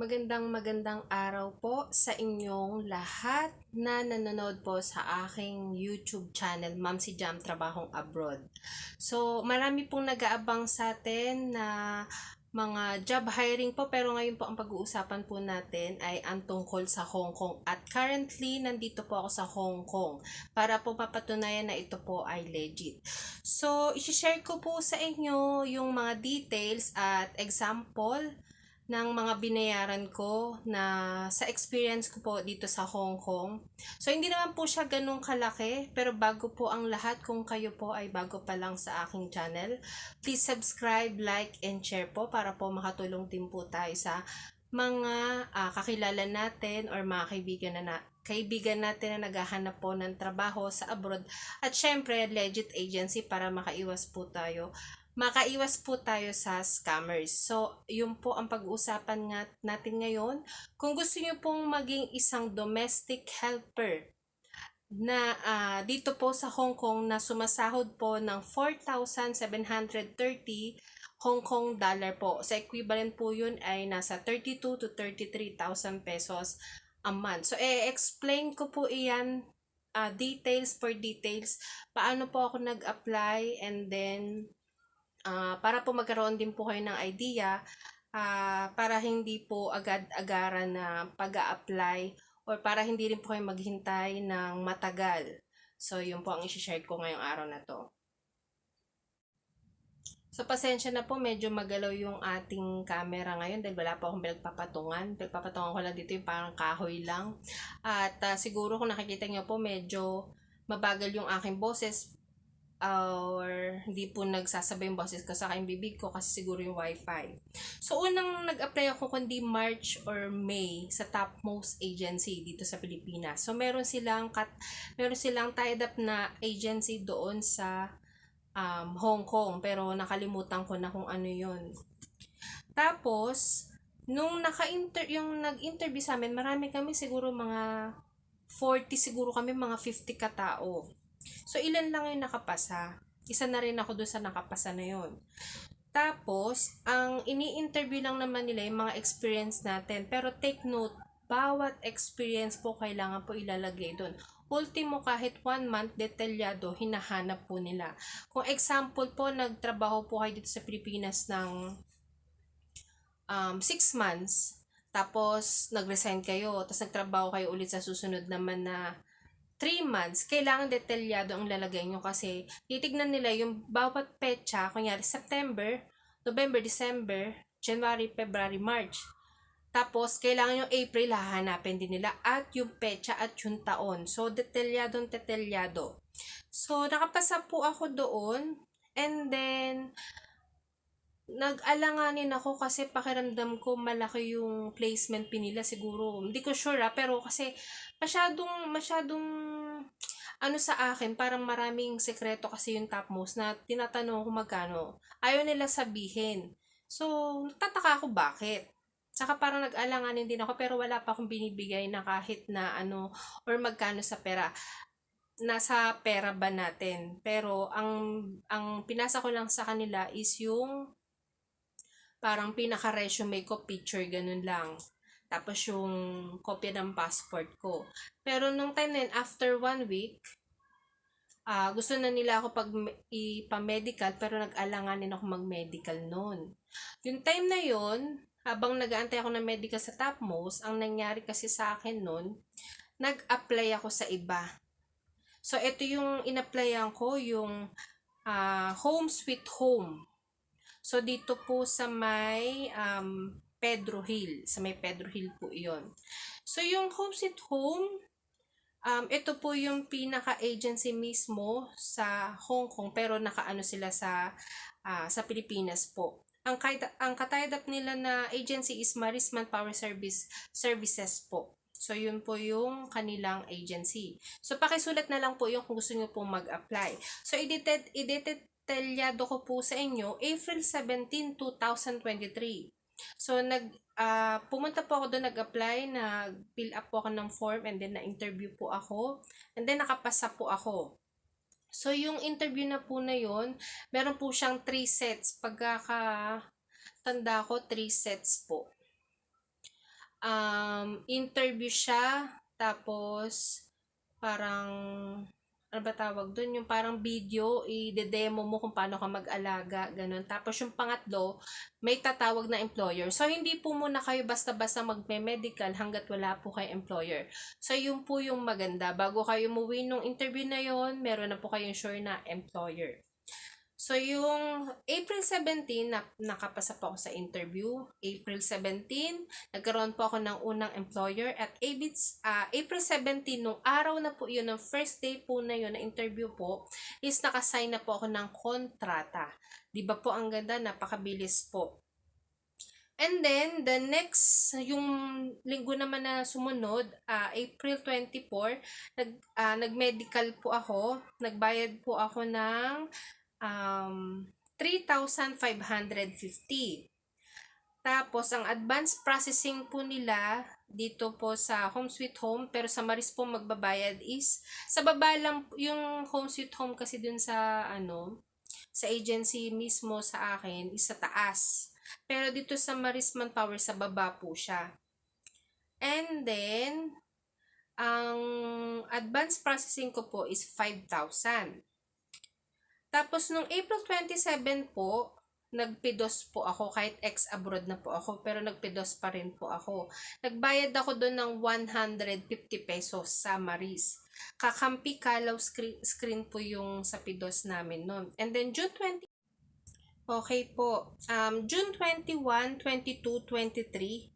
Magandang magandang araw po sa inyong lahat na nanonood po sa aking YouTube channel, Ma'am si Jam Trabahong Abroad. So, marami pong nag-aabang sa atin na mga job hiring po pero ngayon po ang pag-uusapan po natin ay ang tungkol sa Hong Kong at currently nandito po ako sa Hong Kong para po mapatunayan na ito po ay legit. So, isi-share ko po sa inyo yung mga details at example ng mga binayaran ko na sa experience ko po dito sa Hong Kong. So, hindi naman po siya ganun kalaki, pero bago po ang lahat, kung kayo po ay bago pa lang sa aking channel, please subscribe, like, and share po para po makatulong din po tayo sa mga ah, kakilala natin or mga kaibigan na, na kaibigan natin na naghahanap po ng trabaho sa abroad at syempre legit agency para makaiwas po tayo makaiwas po tayo sa scammers. So, yun po ang pag-uusapan natin ngayon. Kung gusto niyo pong maging isang domestic helper na ah, dito po sa Hong Kong na sumasahod po ng 4,730 Hong Kong dollar po. Sa equivalent po yun ay nasa 32 to 33,000 pesos a month. So, e-explain ko po iyan ah, details for details. Paano po ako nag-apply and then Ah, para po magkaroon din po kayo ng idea ah, para hindi po agad-agaran na pag apply or para hindi rin po kayo maghintay ng matagal. So, yun po ang isi-share ko ngayong araw na to. So, pasensya na po, medyo magalaw yung ating camera ngayon dahil wala po akong pinagpapatungan. Pinagpapatungan ko lang dito yung parang kahoy lang. At ah, siguro kung nakikita nyo po, medyo mabagal yung aking boses or hindi po nagsasabay yung boses ko sa aking bibig ko kasi siguro yung wifi. So, unang nag-apply ako kundi March or May sa topmost agency dito sa Pilipinas. So, meron silang, kat, meron silang tied up na agency doon sa um, Hong Kong. Pero nakalimutan ko na kung ano yun. Tapos, nung naka-inter, yung nag-interview sa amin, marami kami siguro mga 40 siguro kami, mga 50 katao. So, ilan lang yung nakapasa. Isa na rin ako doon sa nakapasa na yon. Tapos, ang ini-interview lang naman nila yung mga experience natin. Pero take note, bawat experience po kailangan po ilalagay doon. Ultimo, kahit one month, detalyado, hinahanap po nila. Kung example po, nagtrabaho po kayo dito sa Pilipinas ng um, six months, tapos nag-resign kayo, tapos nagtrabaho kayo ulit sa susunod naman na 3 months, kailangan detalyado ang lalagay nyo kasi titignan nila yung bawat petsa, kunyari September, November, December, January, February, March. Tapos, kailangan yung April, hahanapin din nila at yung petsa at yung taon. So, detalyadong detalyado. So, nakapasa po ako doon. And then, nag-alanganin ako kasi pakiramdam ko malaki yung placement pinila siguro. Hindi ko sure ah, pero kasi masyadong, masyadong ano sa akin, parang maraming sekreto kasi yung topmost na tinatanong ko magkano. Ayaw nila sabihin. So, nagtataka ako bakit. Saka parang nag-alanganin din ako pero wala pa akong binibigay na kahit na ano or magkano sa pera nasa pera ba natin. Pero ang ang pinasa ko lang sa kanila is yung parang pinaka-resume ko, picture, ganun lang. Tapos yung kopya ng passport ko. Pero nung time na yun, after one week, uh, gusto na nila ako pag ipa-medical, pero nag-alanganin ako mag-medical noon. Yung time na yun, habang nag-aantay ako ng medical sa topmost, ang nangyari kasi sa akin noon, nag-apply ako sa iba. So, ito yung in-applyan ko, yung uh, Home Sweet Home. So, dito po sa may um, Pedro Hill. Sa may Pedro Hill po iyon. So, yung Home Sweet Home, um, ito po yung pinaka-agency mismo sa Hong Kong, pero nakaano sila sa, uh, sa Pilipinas po. Ang, ang katied up nila na agency is Marisman Power Service Services po. So, yun po yung kanilang agency. So, pakisulat na lang po yung kung gusto nyo pong mag-apply. So, i-detect, i-detect detalyado ko po sa inyo, April 17, 2023. So, nag, uh, pumunta po ako doon, nag-apply, nag-fill up po ako ng form, and then na-interview po ako, and then nakapasa po ako. So, yung interview na po na yon meron po siyang 3 sets. Pagkaka tanda ko, 3 sets po. um, interview siya, tapos parang ano ba tawag doon? Yung parang video, i-demo mo kung paano ka mag-alaga, ganun. Tapos yung pangatlo, may tatawag na employer. So, hindi po muna kayo basta-basta magme-medical hanggat wala po kayo employer. So, yun po yung maganda. Bago kayo umuwi nung interview na yon meron na po kayong sure na employer. So, yung April 17, na, nakapasa po ako sa interview. April 17, nagkaroon po ako ng unang employer. At ah, April 17, nung araw na po yun, ng first day po na yun, na interview po, is nakasign na po ako ng kontrata. Di ba po ang ganda? Napakabilis po. And then, the next, yung linggo naman na sumunod, ah, April 24, nag, ah, nag-medical po ako. Nagbayad po ako ng um, 3,550. Tapos, ang advance processing po nila dito po sa Home Sweet Home, pero sa Maris po magbabayad is, sa baba lang yung Home Sweet Home kasi dun sa, ano, sa agency mismo sa akin is sa taas. Pero dito sa Maris Manpower, sa baba po siya. And then, ang advance processing ko po is 5,000. Tapos, nung April 27 po, nagpidos po ako, kahit ex-abroad na po ako, pero nagpidos pa rin po ako. Nagbayad ako doon ng 150 pesos sa Maris. Kakampi kalaw screen, screen po yung sa pidos namin noon. And then, June 20, Okay po. Um, June 21, 22, 23,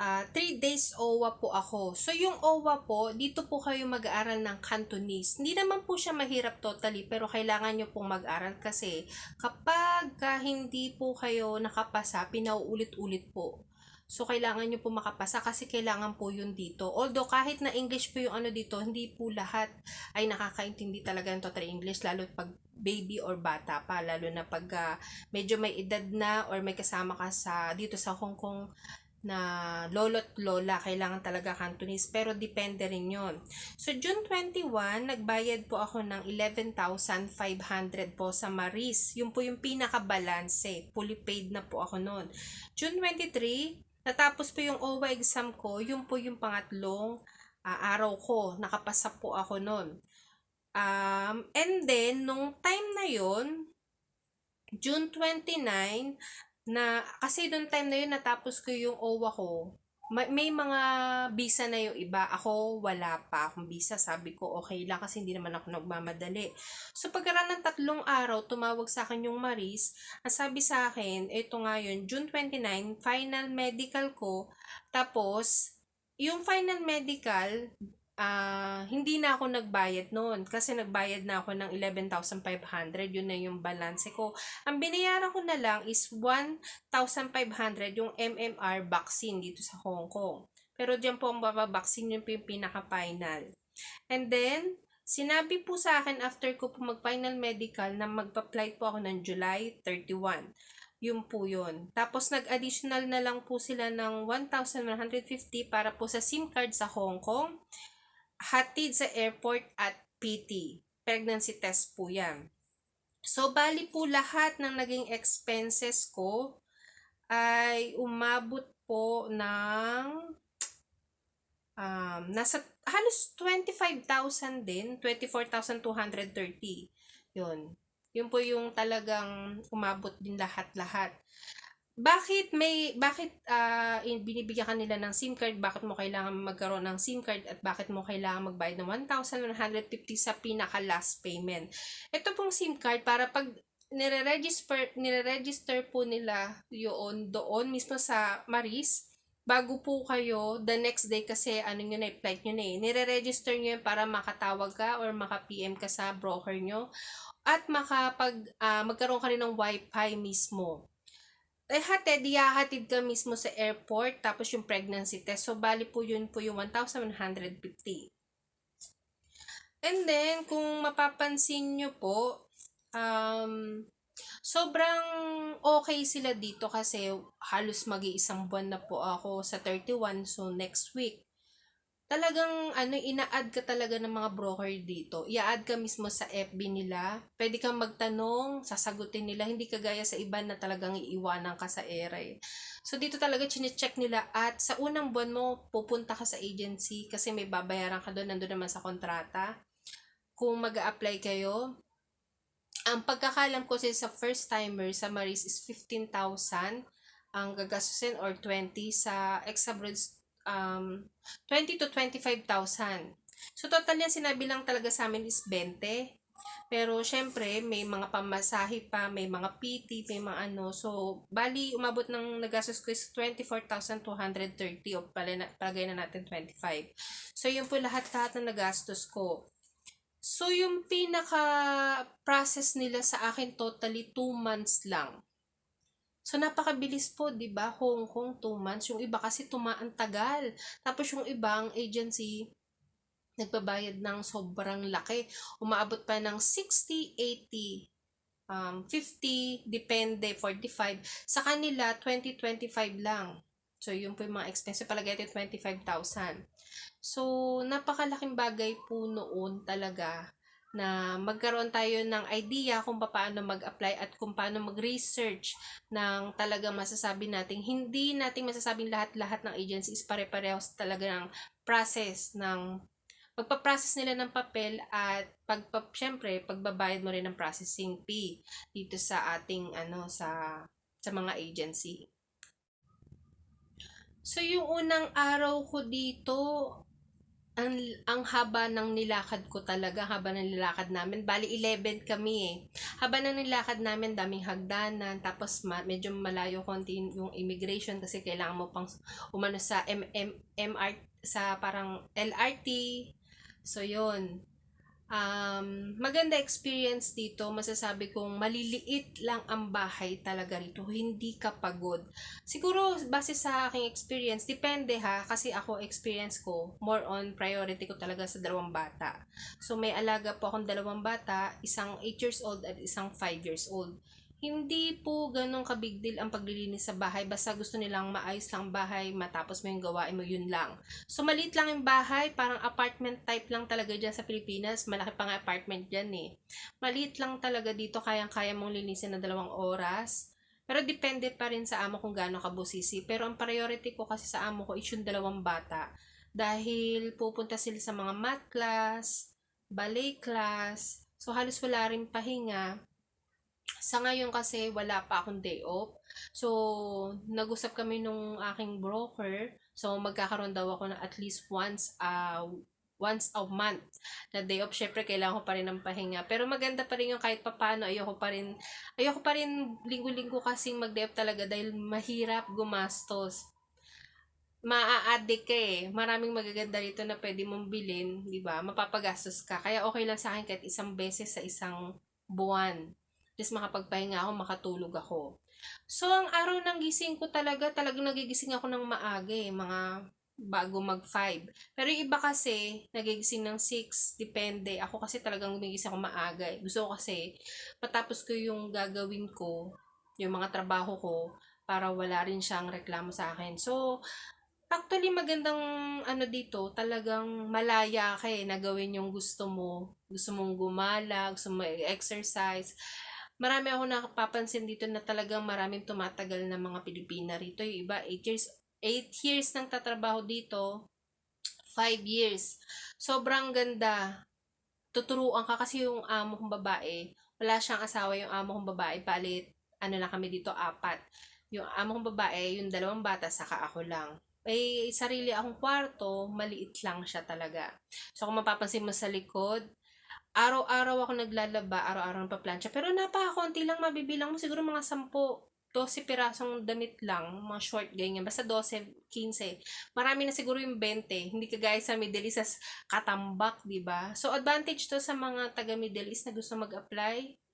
uh, 3 days OWA po ako. So, yung OWA po, dito po kayo mag-aaral ng Cantonese. Hindi naman po siya mahirap totally, pero kailangan nyo pong mag-aral kasi kapag ka hindi po kayo nakapasa, pinauulit-ulit po. So, kailangan nyo po makapasa kasi kailangan po yun dito. Although, kahit na English po yung ano dito, hindi po lahat ay nakakaintindi talaga ng total English, lalo pag baby or bata pa, lalo na pag uh, medyo may edad na or may kasama ka sa dito sa Hong Kong na lolo't lola, kailangan talaga Cantonese, pero depende rin yon. So, June 21, nagbayad po ako ng 11,500 po sa Maris. Yun po yung pinaka-balance, fully paid na po ako noon. June 23, Natapos po yung OWA exam ko, yun po yung pangatlong uh, araw ko. Nakapasa po ako nun. Um, and then, nung time na yon June 29, na, kasi nung time na yun, natapos ko yung OWA ko, may, may mga visa na yung iba. Ako, wala pa akong visa. Sabi ko, okay lang kasi hindi naman ako nagmamadali. So, pagkaraan ng tatlong araw, tumawag sa akin yung Maris. Ang sabi sa akin, ito nga yun, June 29, final medical ko. Tapos, yung final medical, uh, hindi na ako nagbayad noon kasi nagbayad na ako ng 11,500 yun na yung balance ko. Ang binayaran ko na lang is 1,500 yung MMR vaccine dito sa Hong Kong. Pero diyan po ang bababaksin yung pinaka-final. And then sinabi po sa akin after ko po mag-final medical na magpa-flight po ako ng July 31 yun po yun. Tapos, nag-additional na lang po sila ng 1,150 para po sa SIM card sa Hong Kong hatid sa airport at PT. Pregnancy test po yan. So, bali po lahat ng naging expenses ko ay umabot po ng um, nasa halos 25,000 din, 24,230. Yun. Yun po yung talagang umabot din lahat-lahat bakit may bakit uh, binibigyan ka nila ng SIM card, bakit mo kailangan magkaroon ng SIM card? At bakit mo kailangan magbayad ng 1,150 sa pinaka last payment. Ito pong SIM card para pag nire-register nire-register po nila yun doon mismo sa Maris bago po kayo the next day kasi ano nyo na flight nyo na eh nire-register nyo yun para makatawag ka or maka-PM ka sa broker nyo at makapag uh, magkaroon ka rin ng wifi mismo eh hatid, ihahatid ka mismo sa airport, tapos yung pregnancy test. So, bali po yun po yung 1,150. And then, kung mapapansin nyo po, um, sobrang okay sila dito kasi halos mag-iisang buwan na po ako sa 31. So, next week, talagang ano, ina-add ka talaga ng mga broker dito. I-add ka mismo sa FB nila. Pwede kang magtanong, sasagutin nila. Hindi kagaya sa iba na talagang iiwanan ka sa ere. So, dito talaga chinecheck nila at sa unang buwan mo, pupunta ka sa agency kasi may babayaran ka doon. Nandun naman sa kontrata. Kung mag apply kayo, ang pagkakalam ko sa first timer sa Maris is 15,000 ang gagastusin or 20 sa ex-abroad um, 20 to 25,000. So, total yan sinabi lang talaga sa amin is 20. Pero, syempre, may mga pamasahe pa, may mga PT, may mga ano. So, bali, umabot ng nagastos ko is 24,230 o palagay na natin 25. So, yun po lahat-lahat na nagastos ko. So, yung pinaka-process nila sa akin totally 2 months lang. So, napakabilis po, di ba? Hong Kong, 2 months. Yung iba kasi tumaan tagal. Tapos yung ibang agency, nagbabayad ng sobrang laki. Umaabot pa ng 60, 80, um, 50, depende, 45. Sa kanila, 20, 25 lang. So, yun po yung mga expense. Palagay natin 25,000. So, napakalaking bagay po noon talaga na magkaroon tayo ng idea kung paano mag-apply at kung paano mag-research ng talagang masasabi natin. Hindi natin masasabing lahat-lahat ng agencies pare-parehas talaga ng process ng pagpa-process nila ng papel at pagpa, syempre, pagbabayad mo rin ng processing fee dito sa ating ano sa sa mga agency. So yung unang araw ko dito, ang, ang haba ng nilakad ko talaga, haba ng nilakad namin. Bali, 11 kami eh. Haba ng nilakad namin, daming hagdanan. Tapos, ma- medyo malayo konti yung immigration kasi kailangan mo pang umano sa MM, MR, sa parang LRT. So, yun. Um, maganda experience dito. Masasabi kong maliliit lang ang bahay talaga rito. Hindi ka pagod. Siguro, base sa aking experience, depende ha. Kasi ako, experience ko, more on priority ko talaga sa dalawang bata. So, may alaga po akong dalawang bata, isang 8 years old at isang 5 years old hindi po ganun kabig deal ang paglilinis sa bahay. Basta gusto nilang maayos lang bahay, matapos mo yung gawain mo, yun lang. So, maliit lang yung bahay, parang apartment type lang talaga dyan sa Pilipinas. Malaki pa nga apartment dyan eh. Maliit lang talaga dito, kayang-kaya mong linisin na dalawang oras. Pero depende pa rin sa amo kung gaano ka busisi. Pero ang priority ko kasi sa amo ko is yung dalawang bata. Dahil pupunta sila sa mga math class, ballet class, so halos wala rin pahinga. Sa ngayon kasi wala pa akong day off. So, nag-usap kami nung aking broker. So, magkakaroon daw ako na at least once uh, once a month na day off. Syempre, kailangan ko pa rin ng pahinga. Pero maganda pa rin yung kahit papano. Ayoko pa rin, ayoko pa rin linggo-linggo kasing mag-day off talaga dahil mahirap gumastos. Maa-addict ka eh. Maraming magaganda rito na pwede mong bilhin, di ba? Mapapagastos ka. Kaya okay lang sa akin kahit isang beses sa isang buwan least makapagpahinga ako, makatulog ako. So, ang araw ng gising ko talaga, talagang nagigising ako ng maaga eh, mga bago mag 5. Pero yung iba kasi, nagigising ng 6, depende. Ako kasi talagang gumigising ako maaga eh. Gusto ko kasi, patapos ko yung gagawin ko, yung mga trabaho ko, para wala rin siyang reklamo sa akin. So, Actually, magandang ano dito, talagang malaya ka eh, na gawin yung gusto mo. Gusto mong gumala, gusto mo exercise marami ako nakapapansin dito na talagang maraming tumatagal na mga Pilipina rito. Yung iba, 8 years, 8 years nang tatrabaho dito, 5 years. Sobrang ganda. Tuturuan ka kasi yung amo kong babae, wala siyang asawa yung amo kong babae, palit, ano na kami dito, apat. Yung amo kong babae, yung dalawang bata, saka ako lang. May sarili akong kwarto, maliit lang siya talaga. So, kung mapapansin mo sa likod, araw-araw ako naglalaba, araw-araw nagpa-plancha. Pero napakakunti lang mabibilang mo. Siguro mga 10, 12 pirasong damit lang, mga short ganyan. Basta 12, 15. Marami na siguro yung 20. Hindi kagaya sa Middle East as katambak, di ba? So, advantage to sa mga taga Middle East na gusto mag-apply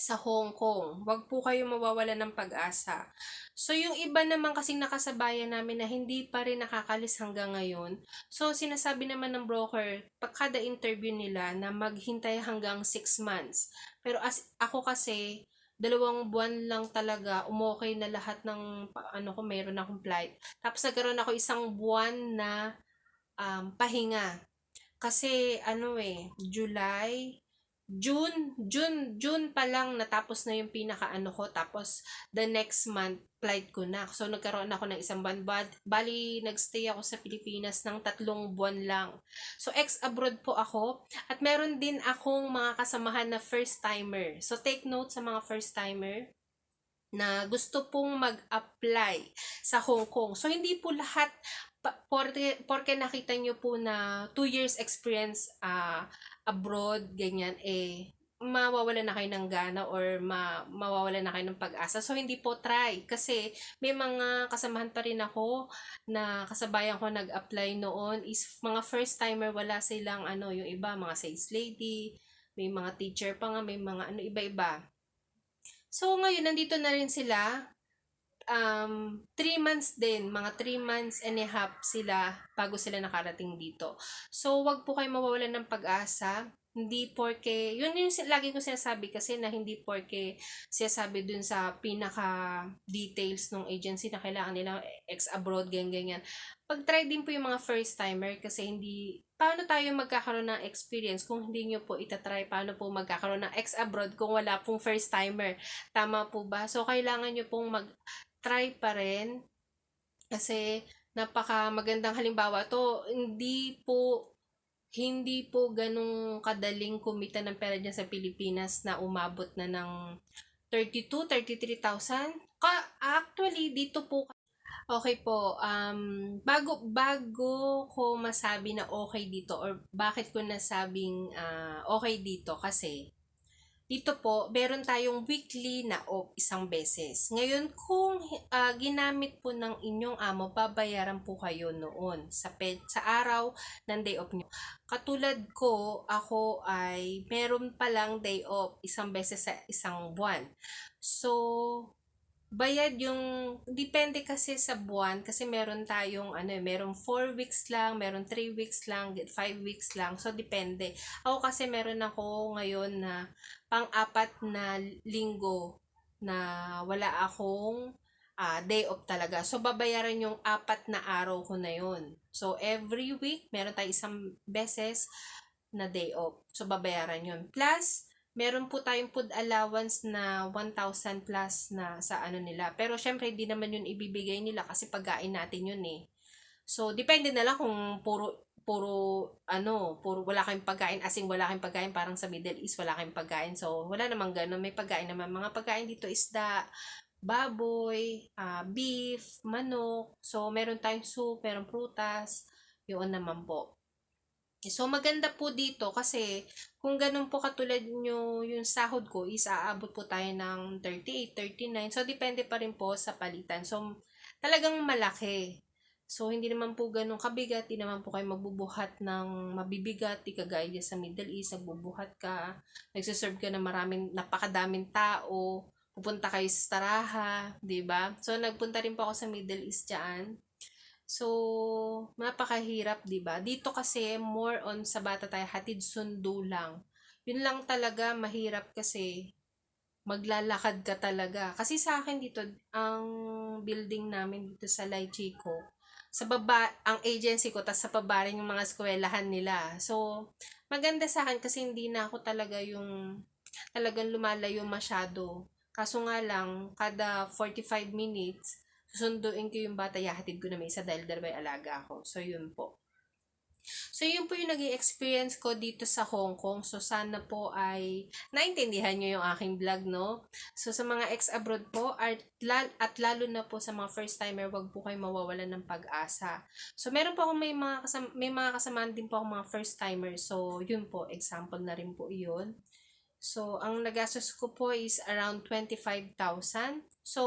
sa Hong Kong. Huwag po kayo mawawala ng pag-asa. So, yung iba naman kasing nakasabayan namin na hindi pa rin nakakalis hanggang ngayon. So, sinasabi naman ng broker, pag kada interview nila na maghintay hanggang 6 months. Pero as ako kasi, dalawang buwan lang talaga, umokay na lahat ng, ano ko, mayroon akong flight. Tapos nagkaroon ako isang buwan na um, pahinga. Kasi ano eh, July, June, June, June pa lang natapos na yung pinaka ano ko. Tapos, the next month, flight ko na. So, nagkaroon ako ng isang buwan. But, bali, nagstay ako sa Pilipinas ng tatlong buwan lang. So, ex-abroad po ako. At meron din akong mga kasamahan na first-timer. So, take note sa mga first-timer na gusto pong mag-apply sa Hong Kong. So, hindi po lahat pa, porke, porke nakita nyo po na 2 years experience ah abroad, ganyan, eh, mawawala na kayo ng gana or ma mawawala na kayo ng pag-asa. So, hindi po try. Kasi, may mga kasamahan pa rin ako na kasabayan ko nag-apply noon is mga first-timer, wala silang ano, yung iba, mga sales lady, may mga teacher pa nga, may mga ano, iba-iba. So, ngayon, nandito na rin sila. Um, three months din, mga three months and a half sila bago sila nakarating dito. So, wag po kayo mawawalan ng pag-asa. Hindi porke, yun yung lagi ko sinasabi kasi na hindi porke sinasabi dun sa pinaka details ng agency na kailangan nila ex-abroad, ganyan, ganyan. Pag-try din po yung mga first-timer kasi hindi, paano tayo magkakaroon ng experience kung hindi nyo po itatry, paano po magkakaroon ng ex-abroad kung wala pong first-timer. Tama po ba? So, kailangan nyo pong mag-try pa rin kasi napaka magandang halimbawa to hindi po hindi po ganong kadaling kumita ng pera dyan sa Pilipinas na umabot na ng 32, 33,000. Ka actually dito po Okay po, um, bago, bago ko masabi na okay dito or bakit ko nasabing ah, okay dito kasi dito po, meron tayong weekly na off isang beses. Ngayon, kung ah, ginamit po ng inyong amo, babayaran po kayo noon sa, pe- sa araw ng day off nyo. Katulad ko, ako ay meron palang day off isang beses sa isang buwan. So, bayad yung, depende kasi sa buwan, kasi meron tayong, ano, eh, merong 4 weeks lang, meron 3 weeks lang, 5 weeks lang, so depende. Ako kasi meron ako ngayon na pang-apat na linggo na wala akong ah, day off talaga. So, babayaran yung apat na araw ko na yun. So, every week, meron tayo isang beses na day off. So, babayaran yun. Plus, meron po tayong food allowance na 1,000 plus na sa ano nila. Pero syempre, hindi naman yun ibibigay nila kasi pagkain natin yun eh. So, depende na lang kung puro puro ano, puro wala kayong pagkain, asing wala kayong pagkain, parang sa Middle East wala kayong pagkain. So, wala namang ganun. May pagkain naman. Mga pagkain dito isda, baboy, ah, beef, manok. So, meron tayong soup, meron prutas. Yun naman po. So, maganda po dito kasi kung ganun po katulad nyo yung sahod ko is aabot po tayo ng 38, 39. So, depende pa rin po sa palitan. So, talagang malaki. So, hindi naman po ganun kabigat. Hindi naman po kayo magbubuhat ng mabibigat. Di kagaya sa Middle East, nagbubuhat ka. Nagsiserve ka ng maraming, napakadaming tao. Pupunta kayo sa Taraha. ba So, nagpunta rin po ako sa Middle East dyan. So, napakahirap, 'di ba? Dito kasi more on sa bata tayo hatid sundo lang. 'Yun lang talaga mahirap kasi maglalakad ka talaga. Kasi sa akin dito, ang building namin dito sa Lai Chico, sa baba, ang agency ko, tas sa baba rin yung mga eskwelahan nila. So, maganda sa akin kasi hindi na ako talaga yung talagang lumalayo masyado. Kaso nga lang, kada 45 minutes, susunduin ko yung bata, yahatid ko na may isa dahil dalaway alaga ako. So, yun po. So, yun po yung naging experience ko dito sa Hong Kong. So, sana po ay naintindihan nyo yung aking vlog, no? So, sa mga ex-abroad po, at, lal- at lalo na po sa mga first-timer, wag po kayo mawawalan ng pag-asa. So, meron po ako may mga, kasam- may mga kasamaan din po ako mga first-timer. So, yun po, example na rin po yun. So, ang nagastos ko po is around 25,000. So,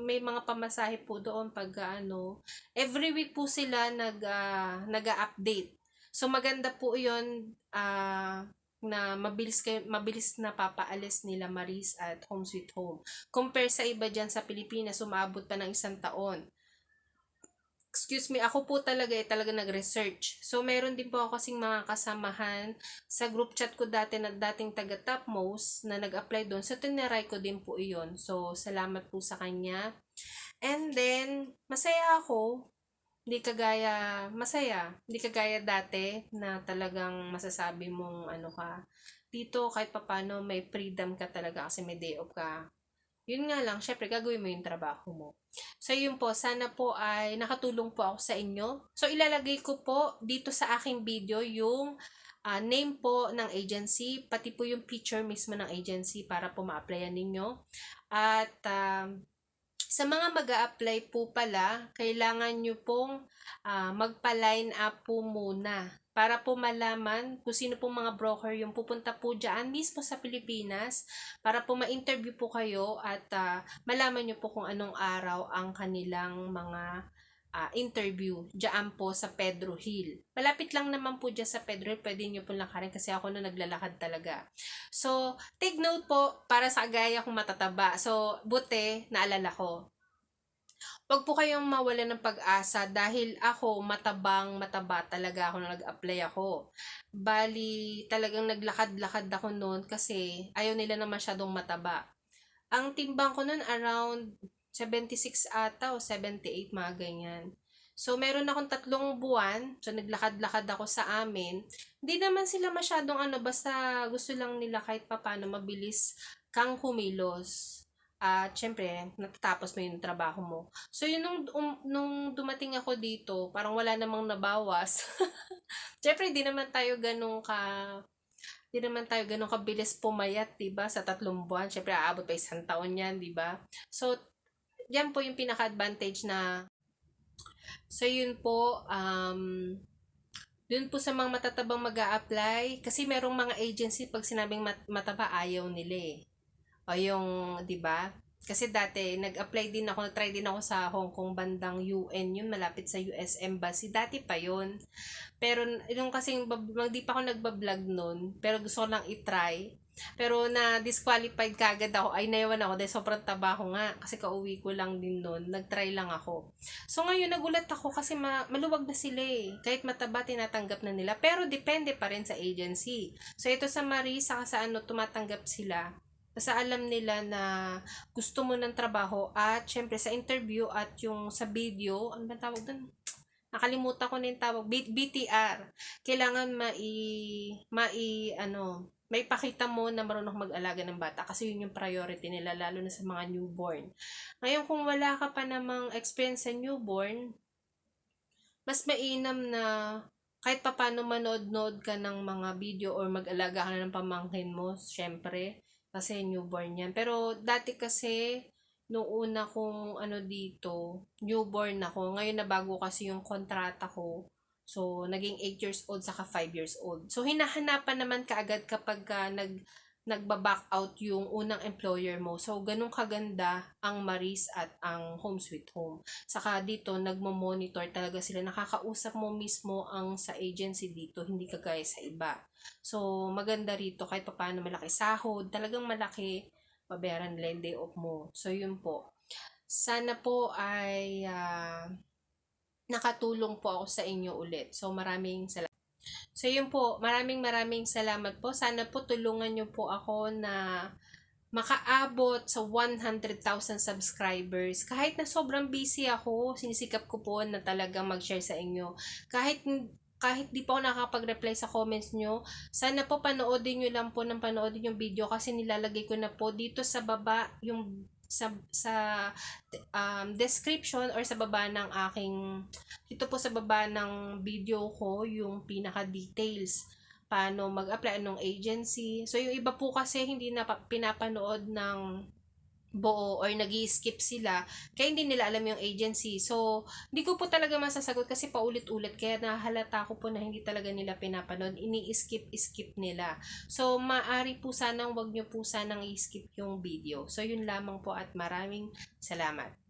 may mga pamasahe po doon pag ano, every week po sila nag uh, nag-update. So, maganda po 'yon uh, na mabilis kay mabilis na papaalis nila Maris at Home Sweet Home. Compare sa iba diyan sa Pilipinas, umabot pa ng isang taon excuse me, ako po talaga eh, talaga nag-research. So, meron din po ako kasing mga kasamahan sa group chat ko dati na dating taga Topmost na nag-apply doon. So, tiniray ko din po iyon. So, salamat po sa kanya. And then, masaya ako Hindi kagaya, masaya. Hindi kagaya dati na talagang masasabi mong ano ka. Dito kahit papano may freedom ka talaga kasi may day off ka. Yun nga lang, syempre gagawin mo yung trabaho mo. So yun po, sana po ay nakatulong po ako sa inyo. So ilalagay ko po dito sa aking video yung ah, name po ng agency, pati po yung picture mismo ng agency para po ma-applyan ninyo. At um, sa mga mag apply po pala, kailangan nyo pong ah, magpa-line up po muna para po malaman kung sino pong mga broker yung pupunta po dyan mismo sa Pilipinas para po ma-interview po kayo at ah, malaman nyo po kung anong araw ang kanilang mga ah, interview dyan po sa Pedro Hill. Malapit lang naman po dyan sa Pedro Hill, pwede nyo po lakarin kasi ako na naglalakad talaga. So, take note po para sa gaya kong matataba. So, buti, naalala ko. Huwag po kayong mawala ng pag-asa dahil ako matabang mataba talaga ako na nag-apply ako. Bali, talagang naglakad-lakad ako noon kasi ayaw nila na masyadong mataba. Ang timbang ko noon around 76 ata o 78 mga ganyan. So, meron akong tatlong buwan. So, naglakad-lakad ako sa amin. Hindi naman sila masyadong ano, basta gusto lang nila kahit papano mabilis kang kumilos. At, syempre, natatapos mo yung trabaho mo. So, yun nung, um, nung dumating ako dito, parang wala namang nabawas. syempre, hindi naman tayo ganun ka di naman tayo ganun kabilis pumayat, 'di ba? Sa tatlong buwan, syempre aabot pa isang taon 'yan, 'di ba? So, yan po yung pinaka-advantage na So, yun po, um, dun po sa mga matatabang mag apply kasi merong mga agency, pag sinabing mat- mataba, ayaw nila eh. O yung, di ba? Kasi dati, nag-apply din ako, try din ako sa Hong Kong bandang UN, yun, malapit sa US Embassy. Dati pa yun. Pero, yung kasing, bab- di pa ako nagbablog nun, pero gusto ko lang itry. Pero na disqualified kagad ako, ay naiwan ako dahil sobrang taba ko nga. Kasi kauwi ko lang din noon, nagtry lang ako. So ngayon nagulat ako kasi ma- maluwag na sila eh. Kahit mataba, tinatanggap na nila. Pero depende pa rin sa agency. So ito sa Marie, saka sa ano, tumatanggap sila. Basta alam nila na gusto mo ng trabaho at syempre sa interview at yung sa video, ano ba tawag doon? Nakalimutan ko na yung tawag, B- BTR. Kailangan mai, mai, ano, may pakita mo na marunong mag-alaga ng bata kasi yun yung priority nila lalo na sa mga newborn. Ngayon kung wala ka pa namang experience sa newborn, mas mainam na kahit papano manood-nood ka ng mga video or mag-alaga ka na ng pamangkin mo, syempre, kasi newborn yan. Pero dati kasi, nung una kong ano dito, newborn ako, ngayon na bago kasi yung kontrata ko, So, naging 8 years old saka 5 years old. So, hinahanapan naman kaagad kapag ka nag nagba-back out yung unang employer mo. So, ganun kaganda ang Maris at ang Home Sweet Home. Saka dito, nagmo-monitor talaga sila. Nakakausap mo mismo ang sa agency dito, hindi kagaya sa iba. So, maganda rito kahit paano malaki sahod, talagang malaki yung day off mo. So, yun po. Sana po ay uh, nakatulong po ako sa inyo ulit. So, maraming salamat. So, yun po. Maraming maraming salamat po. Sana po tulungan nyo po ako na makaabot sa 100,000 subscribers. Kahit na sobrang busy ako, sinisikap ko po na talagang mag-share sa inyo. Kahit kahit di pa ako nakakapag-reply sa comments nyo, sana po panoodin nyo lang po ng panoodin yung video kasi nilalagay ko na po dito sa baba yung sa sa um, description or sa baba ng aking dito po sa baba ng video ko yung pinaka details paano mag-apply anong agency. So yung iba po kasi hindi na pinapanood ng buo or nag skip sila kaya hindi nila alam yung agency. So, hindi ko po talaga masasagot kasi paulit-ulit kaya nahalata ko po na hindi talaga nila pinapanood. Ini-skip-skip nila. So, maari po sanang wag nyo po sanang i-skip yung video. So, yun lamang po at maraming salamat.